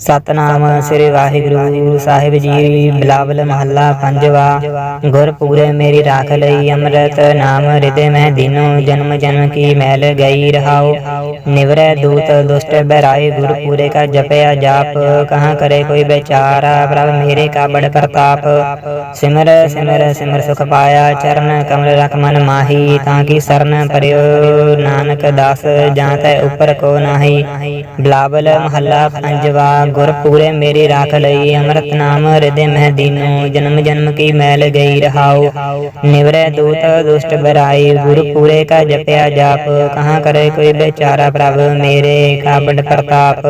ਸਤਨਾਮ ਸ੍ਰੀ ਵਾਹਿਗੁਰੂ, ਸਾਹਿਬ ਜੀ, ਬਿਲਾਵਲ ਮਹੱਲਾ, ਪੰਜਵਾ। ਗੁਰ ਪੂਰੇ ਮੇਰੀ ਰਾਖ ਲਈ ਅੰਮ੍ਰਿਤ ਨਾਮ ਹਿਰਦੇ ਮਹਿ ਦੀਨੋ ਜਨਮ ਜਨਮ ਕੀ ਮੈਲ ਗਈ ਰਹਾਉ। ਨਿਵਰੈ ਦੂਤ ਦੁਸ਼ਟ ਬਹਿਰਾਏ ਗੁਰ ਪੂਰੇ ਕਾ ਜਪਿਆ ਜਾਪ। ਕਹਾਂ ਕਰੇ ਕੋਈ ਵਿਚਾਰਾ, ਪ੍ਰਭ ਮੇਰੇ ਕਾ ਬੜ ਪ੍ਰਤਾਪ। ਸਿਮਰ ਸਿਮਰ ਸਿਮਰ ਸੁਖ ਪਾਇਆ, ਚਰਨ ਕਮਲ ਰਖ ਮਨ ਮਾਹੀ। ਤਾਂ ਕੀ ਸਰਨ ਪਰਿਓ, ਨਾਨਕ ਦਾਸ, ਜਾਂ ਤੈ ਉਪਰ ਕੋ ਨਾਹੀ। ਬਿਲਾਵਲ ਮਹੱਲਾ, ਪੰਜਵਾ। ਗੁਰ ਪੂਰੇ ਮੇਰੀ ਰਾਖ ਲਈ ਅੰਮ੍ਰਿਤ ਨਾਮ ਹਿਰਦੇ ਮਹਿ ਦੀਨੋ। ਜਨਮ ਜਨਮ ਕੀ ਮੈਲ ਗਈ ਰਹਾਉ। ਨਿਵਰੈ ਦੂਤ ਦੁਸ਼ਟ ਬਰਾਈ। ਗੁਰ ਕਾ ਜਪਿਆ ਜਾਪ। ਕਹਾਂ ਕਰੇ ਕੋਈ ਵਿਚਾਰਾ ਪ੍ਰਭ ਮੇਰੇ ਕਾ ਪ੍ਰਤਾਪ।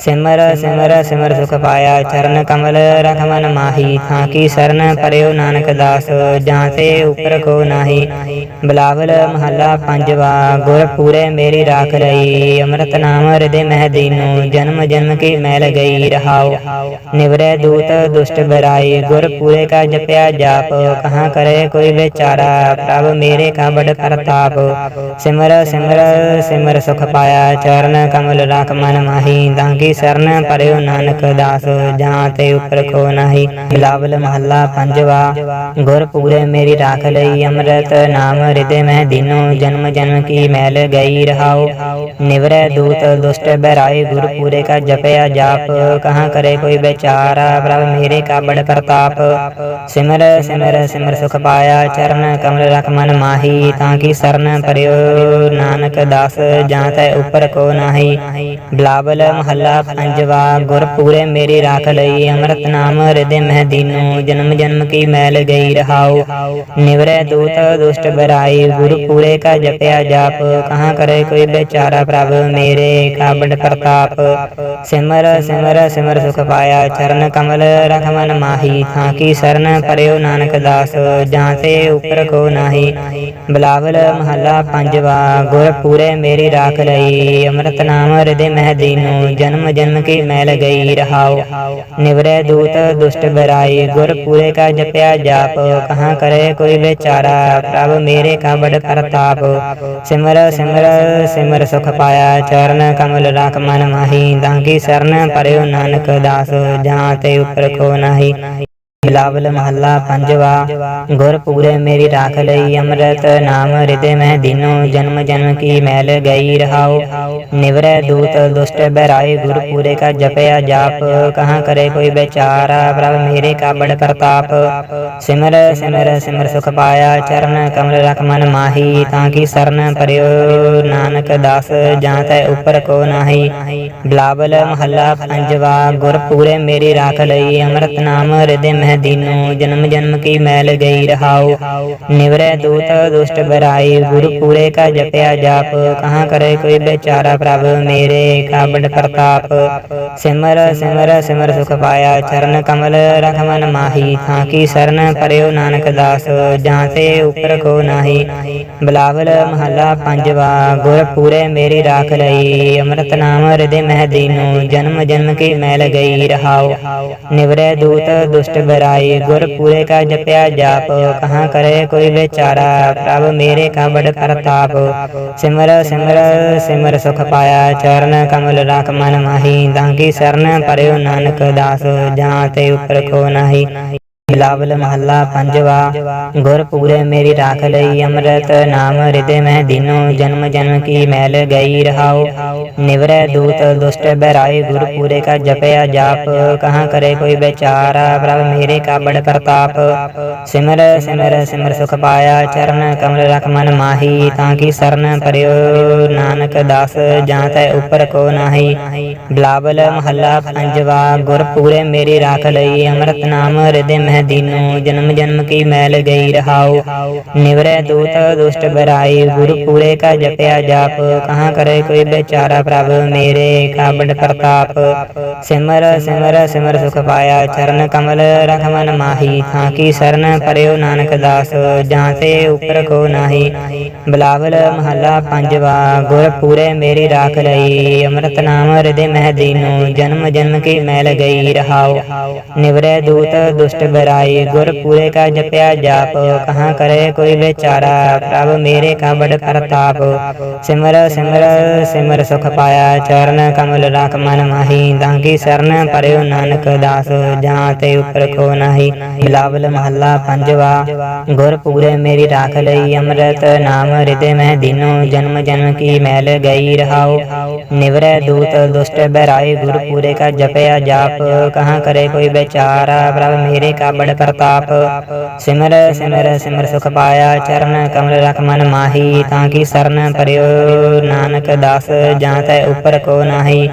ਸਿਮਰ ਸਿਮਰ ਸਿਮਰ ਸੁਖ ਪਾਇਆ। ਚਰਨ ਕਮਲ ਰਖ ਮਨ ਮਾਹੀ। ਥਾਂ ਕੀ ਸਰਨ ਪਰਿਓ ਨਾਨਕ ਦਾਸ। ਜਾਂ ਤੇ ਉਪਰ ਕੋ ਨਾਹੀ। ਬਲਾਵਲ ਮਹੱਲਾ ਪੰਜਵਾ। ਗੁਰ ਪੂਰੇ ਮੇਰੀ ਰਾਖ ਲਈ ਅੰਮ੍ਰਿਤ ਨਾਮ ਹਿਰਦੇ ਮਹਿ ਦੀਨੋ। ਜਨਮ ਜਨਮ ਕੀ ਮੈਲ ਗਈ ਰਹਾਉ ਨਿਵਰੈ ਦੂਤ ਦੁਸ਼ਟ ਬਰਾਈ ਗੁਰ ਪੂਰੇ ਕਾ ਜਪਿਆ ਜਾਪ, ਕਹਾਂ ਕਰੇ ਕੋਈ ਵਿਚਾਰਾ, ਪ੍ਰਭ ਮੇਰੇ ਕਾ ਬੜ ਪ੍ਰਤਾਪ ਸਿਮਰ ਸਿਮਰ ਸਿਮਰ ਸੁਖ ਪਾਇਆ, ਚਰਨ ਕਮਲ ਰਾਖ ਮਨ ਮਾਹੀ ਤਾਂ ਸਰਨ ਪਰਿਓ ਨਾਨਕ ਦਾਸ, ਜਾਂ ਤੇ ਉਪਰ ਕੋ ਨਾਹੀ। ਬਿਲਾਵਲ ਮਹੱਲਾ ਪੰਜਵਾ, ਗੁਰ ਪੂਰੇ ਮੇਰੀ ਰਾਖ ਲਈ ਅੰਮ੍ਰਿਤ ਨਾਮ ਹਿਰਦੇ ਮੈਂ ਦਿਨੋ, ਜਨਮ ਜਨਮ ਕੀ ਮੈਲ ਗਈ ਰਹਾਉ ਨਿਵਰੈ ਦੂਤ ਦੁਸ਼ਟ ਬਹਿਰਾਏ ਗੁਰ ਪੂਰੇ ਕਾ ਜਪਿਆ ਜਾਪ ਕਹਾਂ ਕਰੇ ਕੋਈ ਵਿਚਾਰਾ? ਪ੍ਰਭ ਮੇਰੇ ਕਾ ਬੜ ਪ੍ਰਤਾਪ ਸਿਮਰ ਸਿਮਰ ਸਿਮਰ ਸੁਖ ਪਾਇਆ। ਚਰਨ ਕਮਲ ਰਖ ਮਨ ਮਾਹੀ, ਤਾਂ ਕੀ ਸਰਨ ਪਰਿਓ? ਨਾਨਕ ਦਾਸ, ਜਾਂ ਤੈ ਉਪਰ ਕੋ ਨਾਹੀ? ਬਿਲਾਵਲ ਮਹੱਲਾ ਪੰਜਵਾ ਗੁਰ ਪੂਰੇ ਮੇਰੀ ਰਾਖ ਲਈ। ਅੰਮ੍ਰਿਤ ਨਾਮ ਹਿਰਦੇ ਮਹਿ ਦੀਨੋ। ਜਨਮ ਜਨਮ ਕੀ ਮੈਲ ਗਈ ਰਹਾਉ? ਨਿਵਰੈ ਦੂਤ, ਦੁਸ਼ਟ ਬਰਾਈ। ਗੁਰ ਪੂਰੇ ਕਾ ਜਪਿਆ ਜਾਪ। ਕਹਾਂ ਕਰੇ ਕੋਈ ਵਿਚਾਰਾ ਪ੍ਰਭ ਮੇਰੇ ਕਾ ਬੜ ਪ੍ਰਤਾਪ ਸਿਮਰ ਸਿਮਰ ਸੁਖ ਪਾਇਆ, ਚਰਨ ਕਮਲ ਰਖ ਮਨ ਮਾਹੀ ਥਾਂ ਕੀ ਸਰਨ ਪਰਿਓ ਨਾਨਕ ਦਾਸ ਜਾਂ ਤੇ ਉਪਰ ਕੋ ਨਾਹੀ। ਬਿਲਾਵਲ ਮਹੱਲਾ ਪੰਜਵਾ, ਗੁਰ ਪੂਰੇ ਮੇਰੀ ਰਾਖ ਲਈ, ਅੰਮ੍ਰਿਤ ਨਾਮ ਹਿਰਦੇ ਮਹਿ ਦੀਨੋ, ਜਨਮ ਜਨਮ ਕੀ ਮੈਲ ਗਈ ਰਹਾਉ। ਨਿਵਰੈ ਦੂਤ ਦੁਸ਼ਟ ਬਰਾਈ ਗੁਰ ਪੂਰੇ ਕਾ ਜਪਿਆ ਜਾਪ, ਕਹਾਂ ਕਰੇ ਕੋਈ ਵਿਚਾਰਾ, ਪ੍ਰਭ ਮੇਰੇ ਕਾ ਬੜ ਪ੍ਰਤਾਪ ਸਿਮਰ ਸਿਮਰ ਸਿਮਰ ਸੁਖ ਪਾਇਆ, ਚਰਨ ਕਮਲ ਰਾਖ ਮਨ ਮਾਹੀ ਤਾਂ ਸਰਨ ਪਰਿਓ ਨਾਨਕ ਦਾਸ ਜਾਂ ਤੇ ਉਪਰ ਕੋ ਨਾਹੀ। ਬਿਲਾਵਲ ਮਹੱਲਾ ਪੰਜਵਾ ਗੁਰ ਪੂਰੇ ਮੇਰੀ ਰਾਖ ਲਈ ਅੰਮ੍ਰਿਤ ਨਾਮ ਹਿਰਦੇ ਮਹਿ ਦਿਨੋ ਜਨਮ ਜਨਮ ਕੀ ਮੈਲ ਗਈ ਰਹਾਉ। ਨਿਵਰੈ ਦੂਤ ਦੁਸ਼ਟ ਬਹਿਰਾਏ ਗੁਰ ਪੂਰੇ ਕਾ ਜਪਿਆ ਜਾਪ, ਕਹਾਂ ਕਰੇ ਕੋਈ ਵਿਚਾਰਾ, ਪ੍ਰਭ ਮੇਰੇ ਕਾ ਬੜ ਪ੍ਰਤਾਪ ਸਿਮਰ ਸਿਮਰ ਸਿਮਰ ਸੁਖ ਪਾਇਆ, ਚਰਨ ਕਮਲ ਰਖ ਮਨ ਮਾਹੀ, ਤਾਂ ਕੀ ਸਰਨ ਪਰਿਓ ਨਾਨਕ ਦਾਸ, ਜਾਂ ਤੈ ਉਪਰ ਕੋ ਨਾਹੀ। ਬਿਲਾਵਲ ਮਹੱਲਾ ਪੰਜਵਾ ਗੁਰ ਪੂਰੇ ਮੇਰੀ ਰਾਖ ਲਈ ਅੰਮ੍ਰਿਤ ਨਾਮ ਹਿਰਦੇ ਮਹਿ ਦੀਨੋ ਜਨਮ ਜਨਮ ਕੀ ਮੈਲ ਗਈ ਰਹਾਉ ਨਿਵਰੈ ਦੂਤ ਦੁਸ਼ਟ ਬਰਾਈ ਗੁਰ ਪੂਰੇ ਕਾ ਜਪਿਆ ਜਾਪ, ਕਹਾਂ ਕਰੇ ਕੋਈ ਵਿਚਾਰਾ ਪ੍ਰਭ ਮੇਰੇ ਕਾ ਪ੍ਰਤਾਪ। ਸਿਮਰ ਸਿਮਰ ਸਿਮਰ ਸੁਖ ਪਾਇਆ, ਚਰਨ ਕਮਲ ਰਖ ਮਨ ਮਾਹੀ, ਥਾਂ ਕੀ ਸਰਨ ਪਰਿਓ ਨਾਨਕ ਦਾਸ, ਜਾਂ ਤੇ ਉਪਰ ਕੋ ਨਾਹੀ। ਬਿਲਾਵਲ ਮਹੱਲਾ ਪੰਜਵਾ ਗੁਰ ਪੂਰੇ ਮੇਰੀ ਰਾਖ ਲਈ, ਅੰਮ੍ਰਿਤ ਨਾਮ ਹਿਰਦੇ ਮਹਿ ਦੀਨੋ, ਜਨਮ ਜਨਮ ਕੀ ਮੈਲ ਗਈ ਰਹਾਉ ਨਿਵਰੈ ਦੂਤ ਦੁਸ਼ਟ ਬਰਾਈ ਗੁਰ ਪੂਰੇ ਕਾ ਜਪਿਆ ਜਾਪ, ਕਹਾਂ ਕਰੇ ਕੋਈ ਵਿਚਾਰਾ, ਪ੍ਰਭ ਮੇਰੇ ਕਾ ਬੜ ਪ੍ਰਤਾਪ। ਸਿਮਰ ਸਿਮਰ ਸਿਮਰ ਸੁਖ ਪਾਇਆ, ਚਰਨ ਕਮਲ ਰਾਖ ਮਨ ਮਾਹੀ, ਦਾਂਗੀ ਸਰਨ ਪਰਿਓ ਨਾਨਕ ਦਾਸ, ਜਾਂ ਤੇ ਉਪਰ ਕੋ ਨਾਹੀ। ਬਿਲਾਵਲ ਮਹੱਲਾ ਪੰਜਵਾ ਗੁਰ ਪੂਰੇ ਮੇਰੀ ਰਾਖ ਲਈ ਅੰਮ੍ਰਿਤ ਨਾਮ ਹਿਰਦੇ ਮਹਿ ਦਿਨੋ ਜਨਮ ਜਨਮ ਕੀ ਮੈਲ ਗਈ ਰਹਾਉ। ਨਿਵਰੈ ਦੂਤ ਦੁਸ਼ਟ ਬਹਿਰਾਏ ਗੁਰ ਪੂਰੇ ਕਾ ਜਪਿਆ ਜਾਪ, ਕਹਾਂ ਕਰੇ ਕੋਈ ਵਿਚਾਰਾ ਪ੍ਰਭ ਮੇਰੇ ਕਾ ਬੜ ਪ੍ਰਤਾਪ ਸਿਮਰ ਸਿਮਰ ਸਿਮਰ ਸੁਖ ਪਾਇਆ ਚਰਨ ਕਮਲ ਰਖ ਮਨ ਮਾਹੀ, ਤਾਂ ਕੀ ਸਰਨ ਪਰਿਓ ਨਾਨਕ ਦਾਸ ਜਾਂ ਤੈ ਉਪਰ ਕੋ ਨਾਹੀ। ਬਿਲਾਵਲ ਮਹੱਲਾ ਪੰਜਵਾ ਗੁਰ ਪੂਰੇ ਮੇਰੀ ਰਾਖ ਲਈ ਅੰਮ੍ਰਿਤ ਨਾਮ ਹਿਰਦੇ ਮਹਿ ਦੀਨੋ ਜਨਮ ਜਨਮ ਕੀ ਮੈਲ ਗਈ ਰਹਾਉ ਨਿਵਰੈ ਦੂਤ ਦੁਸ਼ਟ ਬਰਾਈ ਗੁਰ ਪੂਰੇ ਕਾ ਜਪਿਆ ਜਾਪ ਕਹਾਂ ਕਰੇ ਕੋਈ ਵਿਚਾਰਾ ਪ੍ਰਭ ਮੇਰੇ ਕਾ ਪ੍ਰਤਾਪ ਸਿਮਰ ਸਿਮਰ ਸਿਮਰ ਸੁਖ ਪਾਇਆ ਚਰਨ ਕਮਲ ਰਖ ਮਨ ਮਾਹੀ ਥਾਂ ਕੀ ਸਰਨ ਪਰਿਓ ਨਾਨਕ ਦਾਸ ਜਾਂ ਤੇ ਉਪਰ ਕੋ ਨਾਹੀ ਬਲਾਵਲ ਮਹੱਲਾ ਪੰਜਵਾ ਗੁਰ ਪੂਰੇ ਮੇਰੀ ਰਾਖ ਲਈ ਅੰਮ੍ਰਿਤ ਨਾਮ ਹਿਰਦੇ ਮਹਿ ਦੀਨੋ ਜਨਮ ਜਨਮ ਕੀ ਮੈਲ ਗਈ ਰਹਾਉ ਨਿਵਰੈ ਦੂਤ ਦੁਸ਼ਟ ਬਰਾਈ ਬਰਾਈ ਗੁਰ ਪੂਰੇ ਕਾ ਜਪਿਆ ਜਾਪ, ਕਹਾਂ ਕਰੇ ਕੋਈ ਵਿਚਾਰਾ, ਪ੍ਰਭ ਮੇਰੇ ਕਾ ਬੜ ਸਿਮਰ ਸਿਮਰ ਸਿਮਰ ਸੁਖ ਪਾਇਆ, ਚਰਨ ਕਮਲ ਰਾਖ ਮਨ ਮਾਹੀ, ਦਾਂਗੀ ਸਰਨ ਪਰਿਓ ਨਾਨਕ ਦਾਸ, ਜਾਂ ਤੇ ਉਪਰ ਕੋ ਨਾਹੀ। ਬਿਲਾਵਲ ਮਹੱਲਾ ਪੰਜਵਾ, ਗੁਰ ਪੂਰੇ ਮੇਰੀ ਰਾਖ ਲਈ ਅੰਮ੍ਰਿਤ ਨਾਮ ਹਿਰਦੇ ਮੈਂ ਦਿਨੋ, ਜਨਮ ਜਨਮ ਕੀ ਮੈਲ ਗਈ ਰਹਾਉ। ਨਿਵਰੈ ਦੂਤ, ਦੁਸ਼ਟ ਬਹਿਰਾਏ, ਗੁਰ ਪੂਰੇ ਕਾ ਜਪਿਆ ਜਾਪ, ਕਹਾਂ ਕਰੇ ਕੋਈ ਵਿਚਾਰਾ, ਪ੍ਰਭ ਮੇਰੇ ਕਾ ਬੜ ਪ੍ਰਤਾਪ। ਸਿਮਰ ਸਿਮਰ ਸਿਮਰ ਸੁਖ ਪਾਇਆ, ਚਰਨ ਕਮਲ ਰਖ ਮਨ ਮਾਹੀ, ਤਾਂ ਕੀ ਸਰਨ ਪਰਿਓ ਨਾਨਕ ਦਾਸ, ਜਾਂ ਤੈ ਉਪਰ ਕੋ ਨਾਹੀ।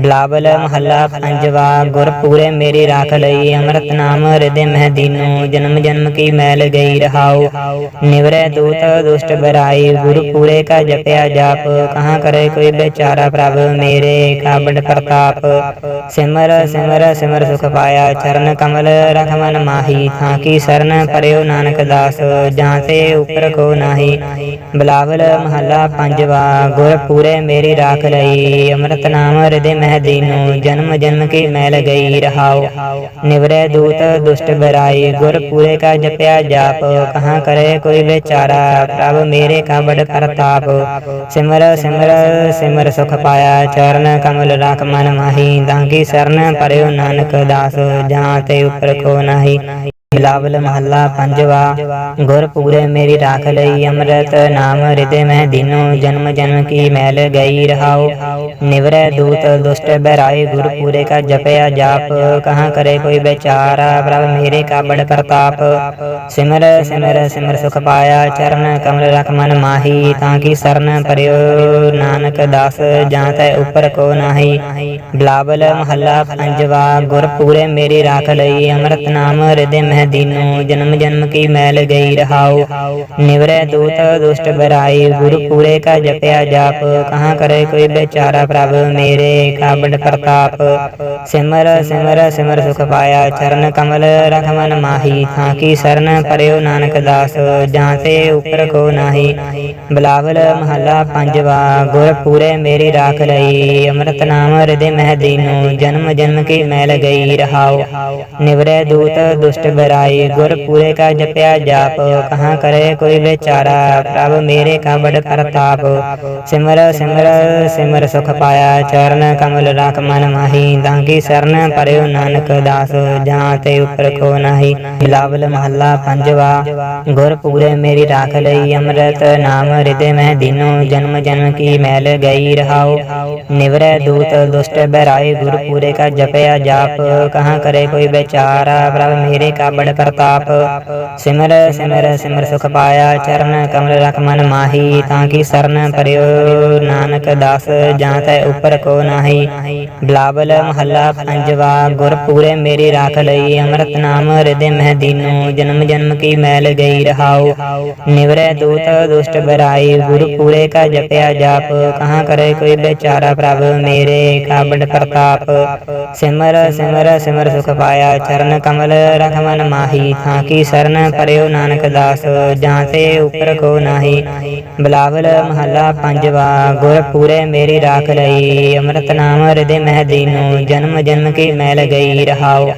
ਬਲਾਵਲ ਮਹੱਲਾ ਪੰਜਵਾ ਗੁਰ ਪੂਰੇ ਮੇਰੀ ਰਾਖ ਲਈ, ਅੰਮ੍ਰਿਤ ਨਾਮ ਹਿਰਦੇ ਮਹਿ ਦੀਨੋ, ਜਨਮ ਜਨਮ ਕੀ ਮੈਲ ਗਈ ਰਹਾਉ। ਨਿਵਰੈ ਦੂਤ ਦੁਸ਼ਟ ਬਰਾਈ ਗੁਰ ਪੂਰੇ ਕਾ ਜਪਿਆ ਜਾਪ, ਕਹਾਂ ਕਰੇ ਕੋਈ ਵਿਚਾਰਾ ਪ੍ਰਭ ਮੇਰੇ ਕਾ ਬੜ ਪ੍ਰਤਾਪ। ਸਿਮਰ ਸਿਮਰ ਸਿਮਰ ਸੁਖ ਪਾਇਆ, ਚਰਨ ਕਮਲ ਰਖ ਮਨ ਮਾਹੀ ਥਾਂ ਕੀ ਸਰਨ ਪਰਿਓ ਨਾਨਕ ਦਾਸ, ਜਾਂ ਤੇ ਉਪਰ ਕੋ ਨਾਹੀ। ਬਲਾਵਲ ਮਹੱਲਾ ਪੰਜਵਾ, ਗੁਰ ਪੂਰੇ ਮੇਰੀ ਰਾਖ ਲਈ। ਅੰਮ੍ਰਿਤ ਨਾਮ ਹਿਰਦੇ ਮਹਿ ਦੀਨੋ, ਜਨਮ ਜਨਮ ਕੀ ਮੈਲ ਗਈ ਰਹਾਉ। ਨਿਵਰੈ ਦੂਤ ਦੁਸ਼ਟ ਬਰਾਈ ਗੁਰ ਪੂਰੇ ਕਾ ਜਪਿਆ ਜਾਪ। ਕਹਾਂ ਕਰੇ ਕੋਈ ਵਿਚਾਰਾ, ਪ੍ਰਭ ਮੇਰੇ ਕਾ ਬੜ ਪ੍ਰਤਾਪ ਸਿਮਰ ਸਿਮਰ ਸਿਮਰ ਸੁਖ ਪਾਇਆ, ਚਰਨ ਕਮਲ ਰਾਖ ਮਨ ਮਾਹੀ। ਦਾਂਗੀ ਸਰਨ ਪਰਿਓ ਨਾਨਕ ਦਾਸ, ਜਾਂ ਤੇ ਉਪਰ ਕੋ ਨਾਹੀ। बना है ਬਿਲਾਵਲ ਮਹੱਲਾ ਪੰਜਵਾ ਗੁਰ ਪੂਰੇ ਮੇਰੀ ਰਾਖ ਲਈ ਅੰਮ੍ਰਿਤ ਨਾਮ ਹਿਰਦੇ ਮੈਂ ਦਿਨੋ ਜਨਮ ਜਨਮ ਕੀ ਮੈਲ ਗਈ ਰਹਾਉ। ਨਿਵਰੈ ਦੂਤ ਦੁਸ਼ਟ ਬਹਿਰਾਏ ਗੁਰ ਪੂਰੇ ਕਾ ਜਪਿਆ ਜਾਪ, ਕਹਾਂ ਕਰੇ ਕੋਈ ਵਿਚਾਰਾ ਪ੍ਰਭ ਮੇਰੇ ਕਾ ਬੜ ਪ੍ਰਤਾਪ। ਸਿਮਰ ਸਿਮਰ ਸਿਮਰ ਸੁਖ ਪਾਇਆ ਚਰਨ ਕਮਲ ਰਖ ਮਨ ਮਾਹੀ, ਤਾਂ ਕੀ ਸਰਨ ਪਰਿਓ ਨਾਨਕ ਦਾਸ ਜਾਂ ਤੈ ਉਪਰ ਕੋ ਨਾਹੀ। ਬਲਾਵਲ ਮਹੱਲਾ ਪੰਜਵਾ ਗੁਰ ਪੂਰੇ ਮੇਰੀ ਰਾਖ ਲਈ ਅੰਮ੍ਰਿਤ ਨਾਮ ਹਿਰਦੇ ਮੈਂ ਦੀਨੋ ਜਨਮ ਜਨਮ ਕੀ ਮੈਲ ਗਈ ਰਹਾਉ ਨਿਵਰੈ ਦੂਤ ਦੁਸ਼ਟ ਬਰਾਈ ਗੁਰ ਪੂਰੇ ਕਾ ਜਪਿਆ ਜਾਪ ਕਹਾਂ ਕਰੇ ਕੋਈ ਵਿਚਾਰਾ ਪ੍ਰਭ ਮੇਰੇ ਕਾ ਪ੍ਰਤਾਪ ਸਿਮਰ ਸਿਮਰ ਸਿਮਰ ਸੁਖ ਪਾਇਆ ਚਰਨ ਕਮਲ ਰਖ ਮਨ ਮਾਹੀ ਥਾਂ ਕੀ ਸਰਨ ਪਰਿਓ ਨਾਨਕ ਦਾਸ ਜਾਂ ਤੇ ਉਪਰ ਕੋ ਨਾਹੀ ਬਲਾਵਲ ਮਹੱਲਾ ਪੰਜਵਾ ਗੁਰ ਪੂਰੇ ਮੇਰੀ ਰਾਖ ਲਈ ਅੰਮ੍ਰਿਤ ਨਾਮ ਹਿਰਦੇ ਮਹਿ ਦੀਨੋ ਜਨਮ ਜਨਮ ਕੀ ਮੈਲ ਗਈ ਰਹਾਉ ਨਿਵਰੈ ਦੂਤ ਦੁਸ਼ਟ ਬਰਾਈ ਗੁਰ ਪੂਰੇ ਕਾ ਜਪਿਆ ਜਾਪ, ਕਹਾ ਕਰੇ ਕੋਈ ਵਿਚਾਰਾ, ਪ੍ਰਭ ਮੇਰੇ ਕਾ ਬੜ ਸਿਮਰ ਸਿਮਰ ਸਿਮਰ ਸੁਖ ਪਾਇਆ, ਚਰਨ ਕਮਲ ਰਾਖ ਮਨ ਮਾਹੀ। ਦਾਂਗੀ ਸਰਨ ਪਰਿਓ ਨਾਨਕ ਦਾਸ, ਜਾਂ ਤੇ ਉਪਰ ਕੋ ਨਾਹੀ। ਬਿਲਾਵਲ ਮਹੱਲਾ ਪੰਜਵਾ, ਗੁਰ ਪੂਰੇ ਮੇਰੀ ਰਾਖ ਲਈ ਅੰਮ੍ਰਿਤ ਨਾਮ ਹਿਰਦੇ ਮੈਂ ਦਿਨੋ, ਜਨਮ ਜਨਮ ਕੀ ਮੈਲ ਗਈ ਰਹਾਉ। ਨਿਵਰੈ ਦੂਤ ਦੁਸ਼ਟ ਬਹਿਰਾਏ, ਗੁਰ ਪੂਰੇ ਕਾ ਜਪਿਆ ਜਾਪ, ਕਹਾ ਕਰੇ ਕੋਈ ਵਿਚਾਰਾ, ਪ੍ਰਭ ਮੇਰੇ ਕਾ ਬੜ ਪ੍ਰਤਾਪ। ਸਿਮਰ ਸਿਮਰ ਸਿਮਰ ਸੁਖ ਪਾਇਆ, ਚਰਨ ਕਮਲ ਰਖ ਮਨ ਮਾਹੀ, ਤਾਂ ਕੀ ਸਰਨ ਪਰਿਓ? ਨਾਨਕ ਦਾਸ ਜਾਂ ਤੈ ਉਪਰ ਕੋ ਨਾਹੀ। ਬਲਾਵਲ ਮਹੱਲਾ ਪੰਜਵਾ ਗੁਰ ਪੂਰੇ ਮੇਰੀ ਰਾਖ ਲਈ, ਅੰਮ੍ਰਿਤ ਨਾਮ ਹਿਰਦੇ ਮਹਿ ਦੀਨੋ, ਜਨਮ ਜਨਮ ਕੀ ਮੈਲ ਗਈ ਰਹਾਉ। ਨਿਵਰੈ ਦੂਤ ਦੁਸ਼ਟ ਬਰਾਈ ਗੁਰ ਪੂਰੇ ਕਾ ਜਪਿਆ ਜਾਪ, ਕਹਾਂ ਕਰੇ ਕੋਈ ਵਿਚਾਰਾ ਪ੍ਰਭ ਮੇਰੇ ਕਾ ਬੜ ਪ੍ਰਤਾਪ। ਸਿਮਰ ਸਿਮਰ ਸਿਮਰ ਸੁਖ ਪਾਇਆ, ਚਰਨ ਕਮਲ ਰਖ ਮਨ ਮਾਹੀ, ਥਾਂ ਕੀ ਸਰਨ ਪਰਿਓ ਨਾਨਕ ਦਾਸ, ਜਾਂ ਤੇ ਉਪਰ ਕੋ ਨਾਹੀ। ਬਲਾਵਲ ਮਹੱਲਾ ਪੰਜਵਾ, ਗੁਰ ਪੂਰੇ ਮੇਰੀ ਰਾਖ ਲਈ। ਅੰਮ੍ਰਿਤ ਨਾਮ ਹਿਰਦੇ ਮਹਿ ਦੀਨੋ, ਜਨਮ ਜਨਮ ਕੀ ਮੈਲ ਗਈ ਰਹਾਉ।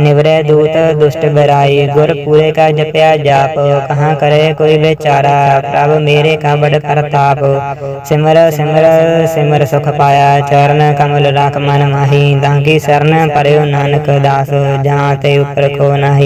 ਨਿਵਰੈ ਦੂਤ ਦੁਸ਼ਟ ਬਰਾਈ, ਗੁਰ ਪੂਰੇ ਕਾ ਜਪਿਆ ਜਾਪ। ਕਹਾਂ ਕਰੇ ਕੋਈ ਵਿਚਾਰਾ, ਪ੍ਰਭ ਮੇਰੇ ਕਾ ਬੜ ਪ੍ਰਤਾਪ। ਸਿਮਰ ਸਿਮਰ ਸਿਮਰ ਸੁਖ ਪਾਇਆ, ਚਰਨ ਕਮਲ ਰਾਖ ਮਨ ਮਾਹੀ। ਦਾਂਗੀ ਸਰਨ ਪਰਿਓ ਨਾਨਕ ਦਾਸ, ਜਾਂ ਤੇ ਉਪਰ ਕੋ ਨਾਹੀ।